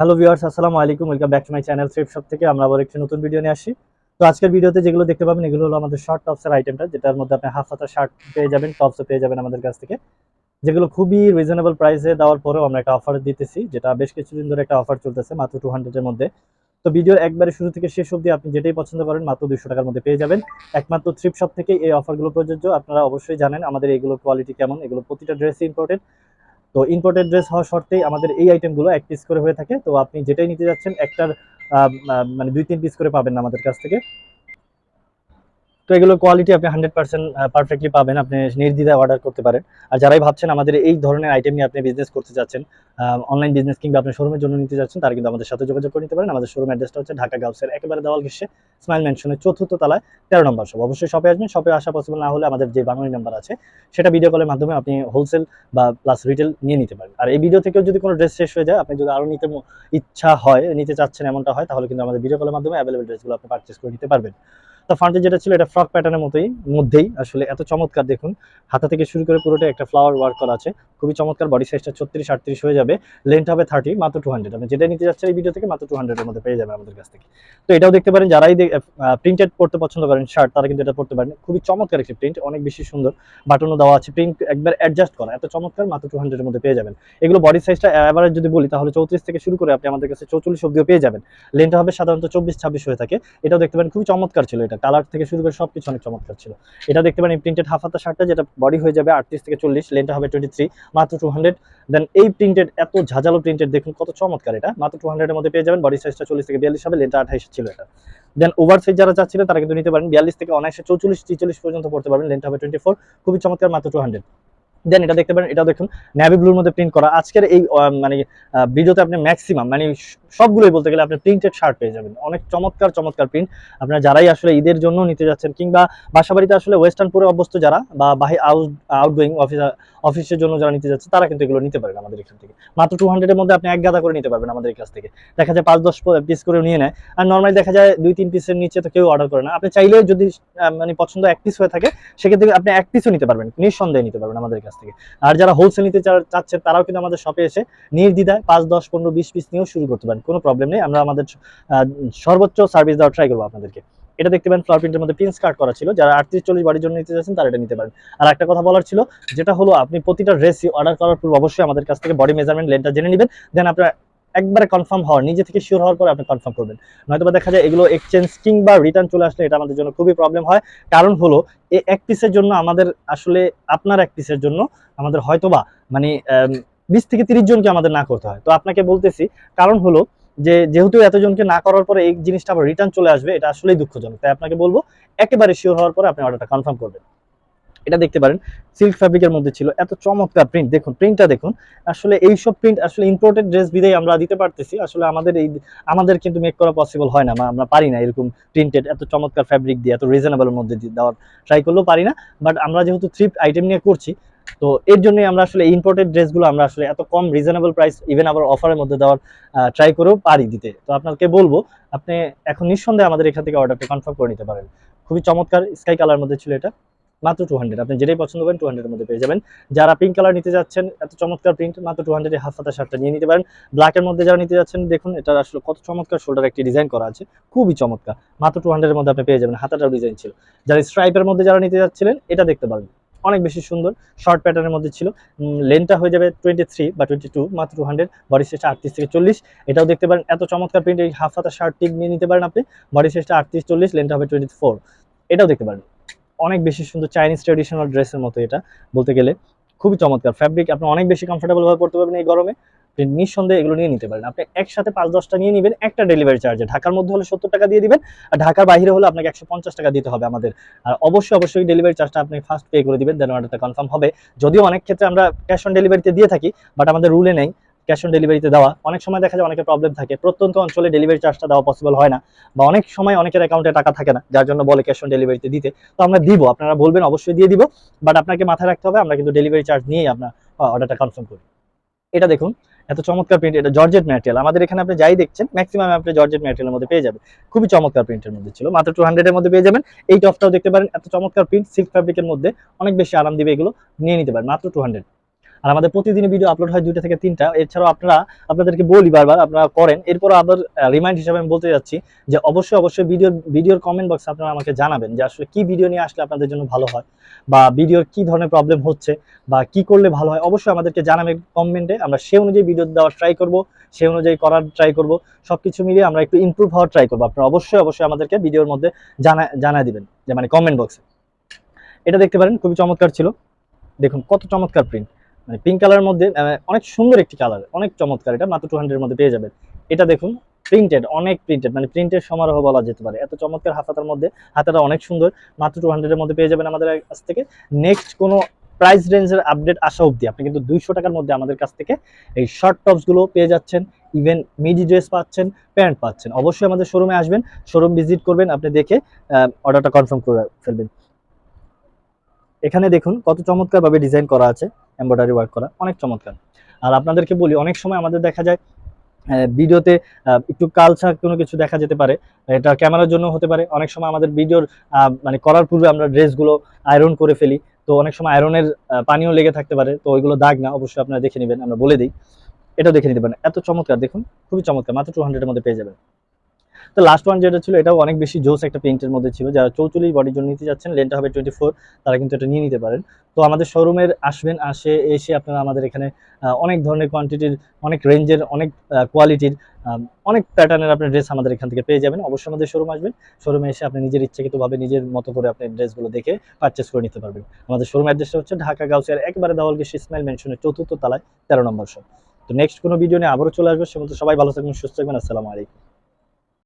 Hello viewers আসসালামু আলাইকুম। Welcome back to my channel thrift shop থেকে। আমরা আবার একটি নতুন ভিডিও নিয়ে আসি। তো আজকের ভিডিওতে যেগুলো দেখতে পাবেন, এগুলো হলো আমাদের শর্ট টপসের আইটেমটা যেটার মধ্যে আপনি হাফ হাতা শার্ট পেয়ে যাবেন টপসও পেয়ে যাবেন আমাদের কাছ থেকে। যেগুলো খুবই রিজনেবল প্রাইসে দেওয়ার পরেও আমরা একটা অফার দিতেছি, যেটা বেশ কিছুদিন ধরে একটা অফার চলতেছে, মাত্র টু হান্ড্রেডের মধ্যে। তো ভিডিওর একবারে শুরু থেকে শেষ অবধি আপনি যেটাই পছন্দ করেন, মাত্র দুশো টাকার মধ্যে পেয়ে যাবেন। একমাত্র থ্রিপ শপ থেকে এই অফারগুলো প্রযোজ্য। আপনারা অবশ্যই জানেন আমাদের এইগুলোর কোয়ালিটি কেমন, এগুলো প্রতিটা ড্রেসই ইম্পর্টেন্ট তো ইম্পোর্টেড ড্রেস হওয়া সত্ত্বেই আমাদের এই আইটেমগুলো এক পিস করে হয়ে থাকে। তো আপনি যেটাই নিতে যাচ্ছেন, একটার মানে দুই, তিন পিস করে পাবেন আমাদের কাছ থেকে। তো এগুলোর কোয়ালিটি আপনি হান্ড্রেড পার্সেন্ট পারফেক্টলি পাবেন। আপনি নির্দ্বিধায় অর্ডার করতে পারেন। আর যারাই ভাবছেন আমাদের এই ধরনের আইটেম নিয়ে আপনি বিজনেস করতে যাচ্ছেন অনলাইন বিজনেস কিংবা আপনি শোরুমের জন্য নিতে যাচ্ছেন, তারা কিন্তু আমাদের সাথে যোগাযোগ করে নিতে পারেন। আমাদের শোরুম অ্যাড্রেসটা হচ্ছে ঢাকা গাউসের একেবারে দেওয়াল ঘেসে স্মাইল ম্যানশনের চতুর্থ তলায় তেরো নম্বর শপ অবশ্যই শপে আসবেন। শপে আসা পসিবল না হলে আমাদের যে বাঙালি নাম্বার আছে, সেটা ভিডিও কলের মাধ্যমে আপনি হোলসেল বা প্লাস রিটেল নিয়ে নিতে পারেন। আর এই ভিডিও থেকেও যদি কোনো ড্রেস শেষ হয়ে যায়, আপনি যদি আরও নিতে ইচ্ছা হয়, নিতে চাচ্ছেন এমনটা হয়, তাহলে কিন্তু আমাদের ভিডিও কলের মাধ্যমে অ্যাভেলেবল ড্রেসগুলো আপনি পারচেস করে নিতে পারবেন। তো ফ্রন্টে যেটা ছিল এটা ফ্রক প্যাটার্নের মতোই, মধ্যেই আসলে এত চমৎকার দেখুন। হাতা থেকে শুরু করে পুরোটা একটা ফ্লাওয়ার ওয়ার্ক করা আছে। খুবই চমৎকার বডি সাইজটা ছত্রিশ, আটত্রিশ হয়ে যাবে। লেন্থ হবে থার্টি মাত্র টু হান্ড্রেড আপনি যেটা নিতে যাচ্ছেন এই ভিডিও থেকে মাত্র টু হান্ড্রেডের মধ্যে পেয়ে যাবে আমাদের কাছ থেকে। তো এটাও দেখতে পারেন, যারাই প্রিন্টেড পড়তে পছন্দ করেন শার্ট তারা কিন্তু এটা পড়তে পারেন। খুবই চমৎকার একটি প্রিন্ট অনেক বেশি সুন্দর। বাটনও দেওয়া আছে প্রিন্ট একবার অ্যাডজাস্ট করা। এত চমৎকার, মাত্র টু হান্ড্রেডের মধ্যে পেয়ে যাবেন। এগুলো বডি সাইজটা অ্যাভারেজ যদি বলি, তাহলে চৌত্রিশ থেকে শুরু করে আপনি আমাদের কাছে চৌচল্লিশ অব্দিও পেয়ে যাবেন। লেন্থ হবে সাধারণত চব্বিশ, ছাব্বিশ হয়ে থাকে। এটাও দেখতে পারেন, খুবই চমৎকার ছিল এটা। কালার থেকে শুরু করে সবকিছু অনেক চমৎকার ছিল। এটা দেখতে পারেন প্রিন্টেড হাফ হাতা শার্টটা, যেটা বডি হয়ে যাবে আটত্রিশ থেকে চল্লিশ লেন্থ হবে টোয়েন্টি থ্রি মাত্র টু হান্ড্রেড দেন এই প্রিন্টেড এত ঝাঁঝালো প্রিন্টেড দেখুন কত চমৎকার এটা। মাত্র টু হান্ড্রেডের মধ্যে পেয়ে যাবেন বডি সাইজটা চল্লিশ থেকে বিয়াল্লিশ হবে লেন্থ আঠাইশ ছিল এটা। দেন ওভার সাইজ যারা চাচ্ছিলেন, তারা কিন্তু নিতে পারেন, বিয়াল্লিশ থেকে অনায়াসে চৌচল্লিশ ছিচল্লিশ পর্যন্ত পড়তে পারবেন লেন্থ হবে টোয়েন্টি ফোর খুবই চমৎকার, মাত্র টু হান্ড্রেড দেন এটা দেখতে পারেন এটা দেখুন ন্যাভি ব্লুর মধ্যে প্রিন্ট করা। আজকের এই মানে ভিডিওতে আপনি ম্যাক্সিমাম মানে সবগুলোই বলতে গেলে আপনি প্রিন্টেড শার্ট পেয়ে যাবেন। অনেক চমৎকার চমৎকার প্রিন্ট আপনারা যারাই আসলে ঈদের জন্য নিতে যাচ্ছেন কিংবা বাসাবাড়িতে আসলে ওয়েস্টার্ন অভ্যস্ত যারা বা বাহি আউট আউটগোয়িং অফিস অফিসের জন্য যারা নিতে যাচ্ছে, তারা কিন্তু এগুলো নিতে পারেন আমাদের এখান থেকে। মাত্র টু হান্ড্রেডের মধ্যে আপনি এক গাদা করে নিতে পারবেন আমাদের কাছ থেকে। দেখা যায় পাঁচ দশ পিস করে নিয়ে নেয়। আর নর্মালি দেখা যায় দুই তিন পিসের নিচে তো কেউ অর্ডার করে না। আপনি চাইলে যদি মানে পছন্দ এক পিস হয়ে থাকে, সেক্ষেত্রে আপনি এক পিসও নিতে পারবেন। নিঃসন্দেহে নিতে পারবেন আমাদের কাছ থেকে। আর যারা হোলসেল নিতে চাচ্ছেন, তারাও কিন্তু আমাদের শপে এসে নির্দ্বিধায় পাঁচ, দশ, পনেরো, বিশ পিস নিয়েও শুরু করতে পারেন। কোনো প্রবলেম নেই। আমরা আমাদের সর্বোচ্চ সার্ভিস দেওয়ার ট্রাই করব আপনাদেরকে। এটা দেখতে পারেন ফ্লাওয়ার প্রিন্টের মধ্যে প্রিন্স কাট করা ছিল। যারা আটত্রিশ, চল্লিশ বাড়ির জন্য নিতে যাচ্ছেন তারা এটা নিতে পারেন। আর একটা কথা বলার ছিল, যেটা হলো, আপনি প্রতিটা ড্রেসই অর্ডার করার পূর্বে অবশ্যই আমাদের কাছ থেকে বডি মেজারমেন্ট লেনটা জেনে নেবেন। দেন আপনার একবারে কনফার্ম হওয়ার, নিজে থেকে শিওর হওয়ার পরে আপনি কনফার্ম করবেন। নয়তো দেখা যায় এগুলো এক্সচেঞ্জ কিংবা রিটার্ন চলে আসলে এটা আমাদের জন্য খুবই প্রবলেম হয়। কারণ হলো এক পিসের জন্য আমাদের আসলে, আপনার এক পিসের জন্য আমাদের হয়তোবা মানে বিশ থেকে তিরিশ জনকে আমাদের না করতে হয়। তো আপনাকে বলতেছি, কারণ হলো যে যেহেতু এতজনকে না করার পরে এই জিনিসটা আবার রিটার্ন চলে আসবে, এটা আসলেই দুঃখজনক। তাই আপনাকে বলব, একেবারে শিওর হওয়ার পরে আপনি অর্ডারটা কনফার্ম করবেন। এটা দেখতে পারেন সিল্ক ফ্যাব্রিকের মধ্যে ছিল, এত চমৎকার প্রিন্ট দেখুন প্রিন্টটা দেখুন, আসলে এইসব প্রিন্ট আসলে ইম্পোর্টেড ড্রেস বিদেই আমরা দিতে পারতেছি, আসলে আমাদের এই, আমাদের কিন্তু মেক করা পসিবল হয় না আমরা পারি না এরকম প্রিন্টেড এত চমৎকার ফ্যাব্রিক দিয়ে, এত রিজনেবলের মধ্যে দেওয়ার ট্রাই করলেও পারি না। বাট আমরা যেহেতু থ্রিপ আইটেম নিয়ে করছি তো এর জন্যই আমরা আসলে ইম্পোর্টেড ড্রেসগুলো আমরা আসলে এত কম রিজনেবল প্রাইস ইভেন আবার অফারের মধ্যে দেওয়ার ট্রাই করেও পারি দিতে। তো আপনাকে বলব, আপনি এখন নিঃসন্দেহে আমাদের এখান থেকে অর্ডারটা কনফার্ম করে নিতে পারেন। খুবই চমৎকার স্কাই কালার মধ্যে ছিল এটা, মাত্র টু হান্ড্রেড আপনি যেটাই পছন্দ করেন টু হান্ড্রেডের মধ্যে পেয়ে যাবেন। যারা পিঙ্ক কালার নিতে যাচ্ছেন, এত চমৎকার প্রিন্ট মাত্র টু হান্ড্রেড হাফ হাতা শার্টটা নিয়ে নিতে পারেন। ব্ল্যাকের মধ্যে যারা নিতে যাচ্ছেন, দেখুন এটা আসলে কত চমৎকার শোল্ডার একটি ডিজাইন করা আছে। খুবই চমৎকার। মাত্র টু হান্ড্রেডের মধ্যে আপনি পেয়ে যাবেন। হাতাটাও ডিজাইন ছিল। যারা স্ট্রাইপের মধ্যে যারা নিতে যাচ্ছিলেন, এটা দেখতে পারবেন অনেক বেশি সুন্দর শর্ট প্যাটার্নের মধ্যে ছিল। লেনটা হয়ে যাবে টোয়েন্টি থ্রি বা টোয়েন্টি টু মাত্র টু হান্ড্রেড বডি সাইজটা আটত্রিশ থেকে চল্লিশ। এটাও দেখতে পারেন, এত চমৎকার প্রিন্ট এই হাফ হাতা শার্ট টিক নিয়ে নিতে পারেন আপনি। বডি সাইজটা আটত্রিশ, চল্লিশ লেনটা হবে টোয়েন্টি ফোর এটাও দেখতে পারেন। অনেক বেশি সুন্দর চাইনিজ ট্রেডিশনাল ড্রেসের মতো এটা, বলতে গেলে। খুবই চমৎকার। ফ্যাব্রিক আপনি অনেক বেশি কমফোর্টেবল ভাবে পড়তে পারবেন এই গরমে। নিঃসন্দেহে এগুলো নিয়ে নিতে পারেন। আপনি একসাথে পাঁচ, দশটা নিয়ে নেবেন, একটা ডেলিভারি চার্জে ঢাকার মধ্যে হলে সত্তর টাকা দিয়ে দিবেন আর ঢাকার বাইরে হলে আপনাকে একশো পঞ্চাশ টাকা দিতে হবে আমাদের। আর অবশ্যই অবশ্যই ডেলিভারি চার্জটা আপনি ফার্স্ট পে করে দিবেন দেন অর্ডারটা কনফার্ম হবে। যদিও অনেক ক্ষেত্রে আমরা ক্যাশ অন ডেলিভারিতে দিয়ে থাকি বাট আমাদের রুলে নেই ক্যাশ অন ডেলিভারিতে দেওয়া। অনেক সময় দেখা যায় অনেকের প্রবলেম থাকে। প্রত্যন্ত অঞ্চলে ডেলিভারি চার্জটা দেওয়া পসিবল হয় না বা অনেক সময় অনেকের অ্যাকাউন্টে টাকা থাকে না, যার জন্য বলে ক্যাশ অন ডেলিভারিতে দিতে। তো আমরা দিব, আপনারা বলবেন অবশ্যই দিয়ে দিব বাট আপনাকে মাথায় রাখতে হবে, আমরা কিন্তু ডেলিভারি চার্জ নিয়েই আপনার অর্ডারটা কনফার্ম করি। এটা দেখুন, এত চমৎকার প্রিন্ট এটা জর্জেট ম্যাটেরিয়াল আমাদের এখানে আপনি যাই দেখছেন ম্যাক্সিমাম আপনি জর্জেট ম্যাটেরিয়ালের মধ্যে পেয়ে যাবেন। খুবই চমৎকার প্রিন্টের মধ্যে ছিল। মাত্র টু হান্ড্রেডের মধ্যে পেয়ে যাবেন। এই টপটাও দেখতে পারেন, এত চমৎকার প্রিন্ট সিল্ক ফ্যাব্রিকের মধ্যে অনেক বেশি আরাম দিবে এগুলো। নিয়ে নিতে পারেন, মাত্র টু হান্ড্রেড আর আমাদের প্রতিদিন ভিডিও আপলোড হয় দুইটা থেকে তিনটা। এছাড়াও আপনারা, আপনাদেরকে বলি বারবার, আপনারা করেন। এরপর আবার রিমাইন্ড হিসাবে আমি বলতে যাচ্ছি যে অবশ্যই অবশ্যই ভিডিওর ভিডিওর কমেন্ট বক্সে আপনারা আমাকে জানাবেন যে আসলে কি ভিডিও নিয়ে আসলে আপনাদের জন্য ভালো হয় বা ভিডিওর কি ধরনের প্রবলেম হচ্ছে বা কি করলে ভালো হয়। অবশ্যই আমাদেরকে জানাবেন কমেন্টে আমরা সে অনুযায়ী ভিডিও দেওয়ার ট্রাই করব সে অনুযায়ী করার ট্রাই করব। সবকিছু মিলিয়ে আমরা একটু ইমপ্রুভ হওয়ার ট্রাই করব। আপনারা অবশ্যই অবশ্যই আমাদেরকে ভিডিওর মধ্যে জানা জানা দিবেন, যে মানে কমেন্ট বক্সে এটা দেখতে পারেন, খুবই চমৎকার ছিল। দেখুন, কত চমৎকার প্রিন্ট মানে পিঙ্ক কালারের মধ্যে অনেক সুন্দর একটি কালার অনেক চমৎকার। এটা মাত্র টু হান্ড্রেডের মধ্যে পেয়ে যাবেন। এটা দেখুন প্রিন্টেড অনেক প্রিন্টেড মানে প্রিন্টের সমারোহ বলা যেতে পারে। এত চমৎকার হাতাটার মধ্যে, হাতাটা অনেক সুন্দর। মাত্র টু হান্ড্রেডের মধ্যে পেয়ে যাবেন আমাদের কাছ থেকে। নেক্সট কোনো প্রাইস রেঞ্জের আপডেট আসা অবধি আপনি কিন্তু দুইশো টাকার মধ্যে আমাদের কাছ থেকে এই শর্ট টপসগুলো পেয়ে যাচ্ছেন। ইভেন মিডি ড্রেস পাচ্ছেন প্যান্ট পাচ্ছেন। অবশ্যই আমাদের শোরুমে আসবেন। শোরুম ভিজিট করবেন, আপনি দেখে অর্ডারটা কনফার্ম করে ফেলবেন। এখানে দেখুন কত চমৎকারভাবে ডিজাইন করা আছে। এমব্রয়ডারি ওয়ার্ক করা, অনেক চমৎকার। আর আপনাদেরকে বলি, অনেক সময় আমাদের দেখা যায় ভিডিওতে একটু কালচার কোনো কিছু দেখা যেতে পারে, এটা ক্যামেরার জন্য হতে পারে। অনেক সময় আমাদের ভিডিওর মানে করার পূর্বে আমরা ড্রেসগুলো আয়রন করে ফেলি, তো অনেক সময় আয়রনের পানিও লেগে থাকতে পারে, তো ওইগুলো দাগ না, অবশ্যই আপনারা দেখে নেবেন, আমরা বলে দিই। এটাও দেখে নিতে পারেন, এত চমৎকার, দেখুন, খুবই চমৎকার, মাত্র টু হান্ড্রেডের মধ্যে পেয়ে যাবেন। তো লাস্ট ওয়ান যেটা ছিল, এটাও অনেক বেশি জোস একটা পেইন্টের মধ্যে ছিল। যারা চৌচল্লিশ বডির জন্য নিতে যাচ্ছেন লেনটা হবে টোয়েন্টি ফোর তারা কিন্তু এটা নিয়ে নিতে পারেন। তো আমাদের শোরুমের আসবেন, আসে, এসে আপনারা আমাদের এখানে অনেক ধরনের কোয়ান্টিটির অনেক রেঞ্জের অনেক কোয়ালিটির অনেক প্যাটার্নের আপনি ড্রেস আমাদের এখান থেকে পেয়ে যাবেন। অবশ্যই আমাদের শোরুম আসবেন। শোরুমে এসে আপনি নিজের ইচ্ছাকৃতভাবে নিজের মতো করে আপনি ড্রেসগুলো দেখে পারচেস করে নিতে পারবেন। আমাদের শোরুম অ্যাড্রেসটা হচ্ছে ঢাকা গাউসিয়ার একবারে দাওয়ালগেট ইসমাইল মেনশনের চতুর্থ তলায় তেরো নম্বর শপ তো নেক্সট কোনো ভিডিও নিয়ে আবারও চলে আসবে। সে সবাই ভালো থাকবেন, সুস্থ থাকবেন। আসসালামু আলাইকুম।